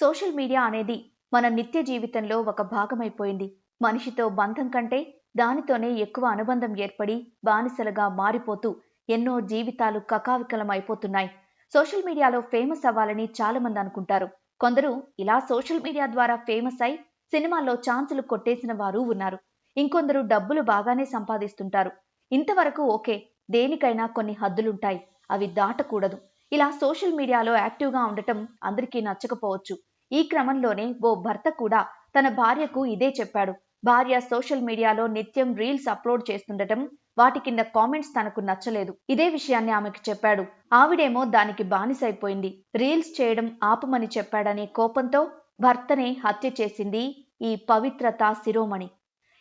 Social media అనేది మన నిత్య జీవితంలో ఒక భాగమైపోయింది. మనిషితో బంధం కంటే దానితోనే ఎక్కువ అనుబంధం ఏర్పడి బానిసలుగా మారిపోతూ ఎన్నో జీవితాలు కకావికలం అయిపోతున్నాయి సోషల్ మీడియాలో ఫేమస్ అవ్వాలని చాలా మంది అనుకుంటారు. కొందరు ఇలా సోషల్ మీడియా ద్వారా ఫేమస్ అయి సినిమాల్లో ఛాన్సులు కొట్టేసిన వారు ఉన్నారు. ఇంకొందరు డబ్బులు బాగానే సంపాదిస్తుంటారు. ఇంతవరకు ఓకే దేనికైనా కొన్ని హద్దులుంటాయి. అవి దాటకూడదు. ఇలా సోషల్ మీడియాలో యాక్టివ్గా ఉండటం అందరికీ నచ్చకపోవచ్చు. ఈ క్రమంలోనే ఓ భర్త కూడా తన భార్యకు ఇదే చెప్పాడు. భార్య సోషల్ మీడియాలో నిత్యం రీల్స్ అప్లోడ్ చేస్తుండటం వాటి కింద కామెంట్స్ తనకు నచ్చలేదు. ఇదే విషయాన్ని ఆమెకు చెప్పాడు. ఆవిడేమో దానికి బానిసైపోయింది. రీల్స్ చేయడం ఆపమని చెప్పాడనే కోపంతో భర్తనే హత్య చేసింది ఈ పవిత్రత శిరోమణి.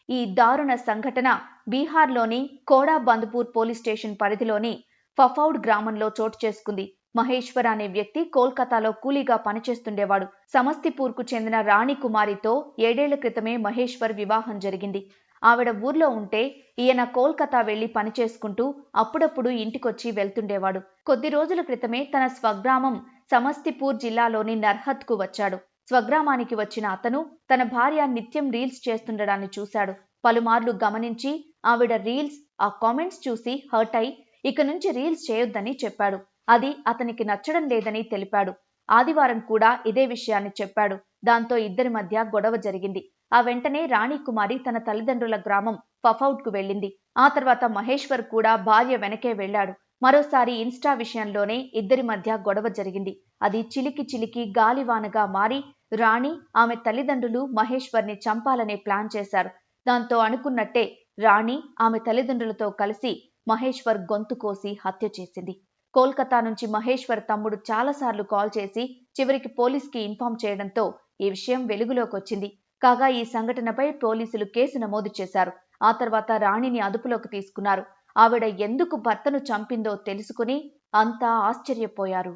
ఈ దారుణ సంఘటన బీహార్లోని కోడా బంద్పూర్ పోలీస్ స్టేషన్ పరిధిలోని ఫఫౌడ్ గ్రామంలో చోటు చేసుకుంది. మహేశ్వర్ అనే వ్యక్తి కోల్కతాలో కూలీగా పనిచేస్తుండేవాడు. సమస్తిపూర్కు చెందిన రాణి కుమారితో ఏడేళ్ళ క్రితమే మహేశ్వర్ వివాహం జరిగింది. ఆవిడ ఊర్లో ఉంటే ఈయన కోల్కతా వెళ్ళి పనిచేసుకుంటూ అప్పుడప్పుడు ఇంటికొచ్చి వెళ్తుండేవాడు. కొద్ది రోజుల క్రితమే తన స్వగ్రామం సమస్తిపూర్ జిల్లాలోని నర్హత్కు వచ్చాడు. స్వగ్రామానికి వచ్చిన అతను తన భార్య నిత్యం రీల్స్ చేస్తుండడాన్ని చూశాడు. పలుమార్లు గమనించి ఆవిడ రీల్స్ ఆ కామెంట్స్ చూసి హర్ట్ అయి ఇక నుంచి రీల్స్ చేయొద్దని చెప్పాడు. అది అతనికి నచ్చడం లేదని తెలిపాడు. ఆదివారం కూడా ఇదే విషయాన్ని చెప్పాడు. దాంతో ఇద్దరి మధ్య గొడవ జరిగింది. ఆ వెంటనే రాణి కుమారి తన తల్లిదండ్రుల గ్రామం ఫఫౌట్కు వెళ్ళింది. ఆ తర్వాత మహేశ్వర్ కూడా భార్య వెనకే వెళ్ళాడు. మరోసారి ఇన్స్టా విషయంలోనే ఇద్దరి మధ్య గొడవ జరిగింది. అది చిలికి చిలికి గాలివానగా మారి రాణి ఆమె తల్లిదండ్రులు మహేశ్వర్ని చంపాలనే ప్లాన్ చేశారు. దాంతో అనుకున్నట్టే రాణి ఆమె తల్లిదండ్రులతో కలిసి మహేశ్వర్ గొంతు కోసి హత్య చేసింది. కోల్కతా నుంచి మహేశ్వర్ తమ్ముడు చాలాసార్లు కాల్ చేసి చివరికి పోలీస్కి ఇన్ఫార్మ్ చేయడంతో ఈ విషయం వెలుగులోకి వచ్చింది. కాగా ఈ సంఘటనపై పోలీసులు కేసు నమోదు చేశారు. ఆ తర్వాత రాణిని అదుపులోకి తీసుకున్నారు. ఆవిడ ఎందుకు భర్తను చంపిందో తెలుసుకుని అంతా ఆశ్చర్యపోయారు.